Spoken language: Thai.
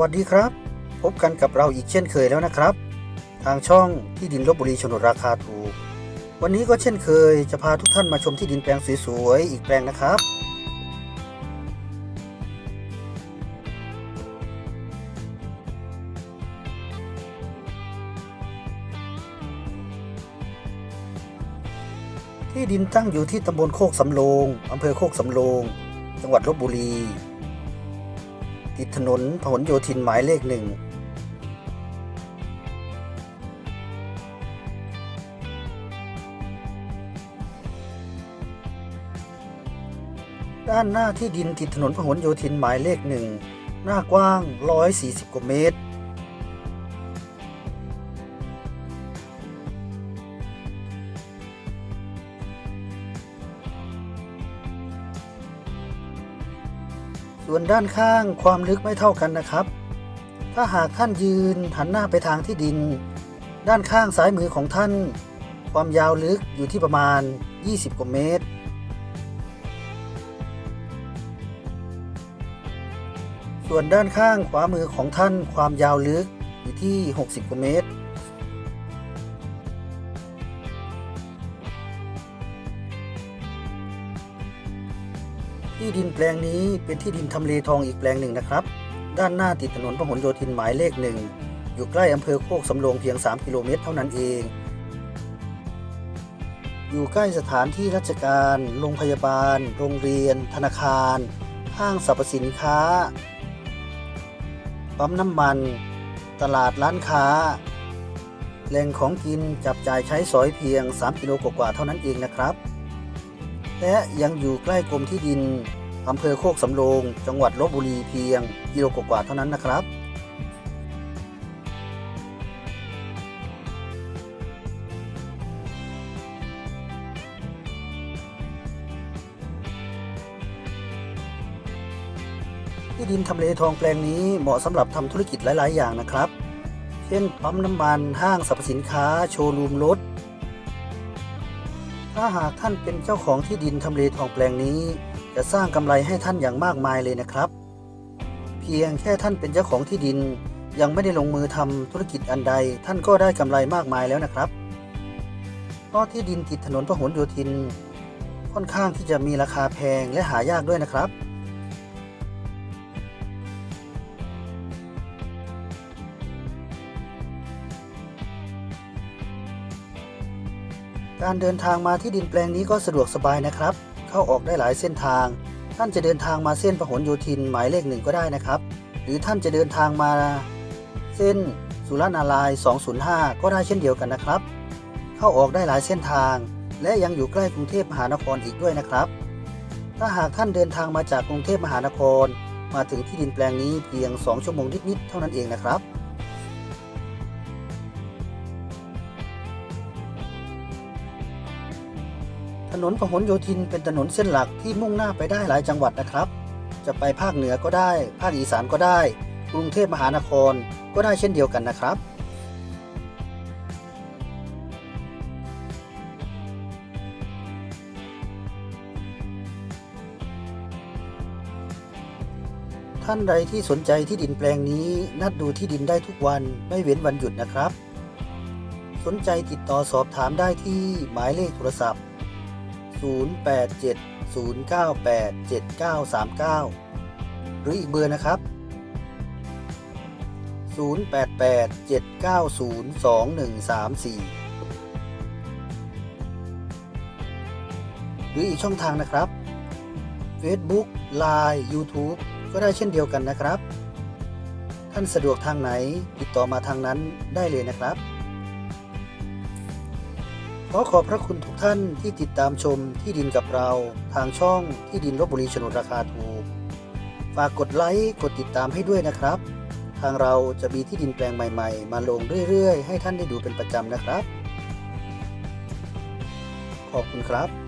วัสดีครับ พบกันกับเราอีกเช่นเคยแล้วนะครับ ทางช่องที่ดินลบบุรีโฉนดราคาถูก วันนี้ก็เช่นเคยจะพาทุกท่านมาชมที่ดินแปลงสวยๆอีกแปลงนะครับ ที่ดินตั้งอยู่ที่ตำบลโคกสำโรงอำเภอโคกสำโรง จังหวัดลบบุรี ติดถนนพหลโยธินหมายเลขหนึ่งด้านหน้าที่ดินติดถนนพหลโยธินหมายเลขหนึ่ง หน้ากว้าง 140 กว่าเมตร ส่วนด้านข้างความลึกไม่เท่ากันนะครับ ถ้าหากท่านยืนหันหน้าไปทางที่ดิน ด้านข้างซ้ายมือของท่าน ความยาวลึกอยู่ที่ประมาณ 20 กว่าเมตร ส่วนด้านข้างขวามือของท่านความยาวลึกอยู่ที่ 60 กว่าเมตร ที่ดินแปลงนี้เป็นที่ดินทำเลทองอีกแปลงหนึ่งนะครับ ด้านหน้าติดถนนพหลโยธินหมายเลขหนึ่ง อยู่ใกล้อำเภอโคกสำโรงเพียง 3 กิโลเมตรเท่านั้นเอง อยู่ใกล้สถานที่ราชการ โรงพยาบาล โรงเรียน ธนาคาร ห้างสรรพสินค้า ปั๊มน้ำมัน ตลาดร้านค้า แหล่งของกินจับจ่ายใช้สอยเพียง 3 กิโลกว่าเท่านั้นเองนะครับ และยังอยู่ใกล้กรมที่ดินอำเภอโคกสำโรง จังหวัดลบบุรีเพียงกิโลกว่าเท่านั้นนะครับ ที่ดินทำเลทองแปลงนี้เหมาะสำหรับทำธุรกิจหลาย ๆ อย่างนะครับ เช่นปั๊มน้ำมันห้างสรรพสินค้า โชว์รูมรถ ถ้าหากท่านเป็นเจ้าของที่ดินทำเลทองแปลงนี้ จะสร้างกำไรให้ท่านอย่างมากมายเลยนะครับ เพียงแค่ท่านเป็นเจ้าของที่ดิน ยังไม่ได้ลงมือทำธุรกิจอันใด ท่านก็ได้กำไรมากมายแล้วนะครับเพราะที่ดินติดถนนพหลโยธิน ค่อนข้างที่จะมีราคาแพงและหายากด้วยนะครับ การเดินทางมาที่ดินแปลงนี้ก็สะดวกสบายนะครับ เข้าออกได้หลายเส้นทาง ท่านจะเดินทางมาเส้นพหลโยธินหมายเลขหนึ่งก็ได้นะครับ หรือท่านจะเดินทางมาเส้นสุรนารายณ์205 ก็ได้เช่นเดียวกันนะครับ เข้าออกได้หลายเส้นทาง และยังอยู่ใกล้กรุงเทพมหานครอีกด้วยนะครับ ถ้าหากท่านเดินทางมาจากกรุงเทพมหานคร มาถึงที่ดินแปลงนี้เพียง 2 ชั่วโมงนิดๆเท่านั้นเองนะครับ ถนนพหลโยธินเป็นถนนเส้นหลักที่มุ่งหน้าไปได้หลายจังหวัดนะครับ จะไปภาคเหนือก็ได้ ภาคอีสานก็ได้ กรุงเทพมหานครก็ได้เช่นเดียวกันนะครับ ท่านใดที่สนใจที่ดินแปลงนี้นัดดูที่ดินได้ทุกวันไม่เว้นวันหยุดนะครับ สนใจติดต่อสอบถามได้ที่หมายเลขโทรศัพท์ 0870987939 หรืออีกเบอร์นะครับ 0887902134หรืออีกช่องทางนะครับ Facebook Line YouTube ก็ได้เช่นเดียวกันนะครับ ท่านสะดวกทางไหนติดต่อมาทางนั้นได้เลยนะครับ ขอขอบพระคุณทุกท่านที่ติดตามชมที่ดินกับเรา ทางช่องที่ดินลบบุรีชนดราคาถูก ฝากกดไลค์กดติดตามให้ด้วยนะครับ ทางเราจะมีที่ดินแปลงใหม่ ๆ มาลงเรื่อย ๆ ให้ท่านได้ดูเป็นประจำนะครับ ขอบคุณครับ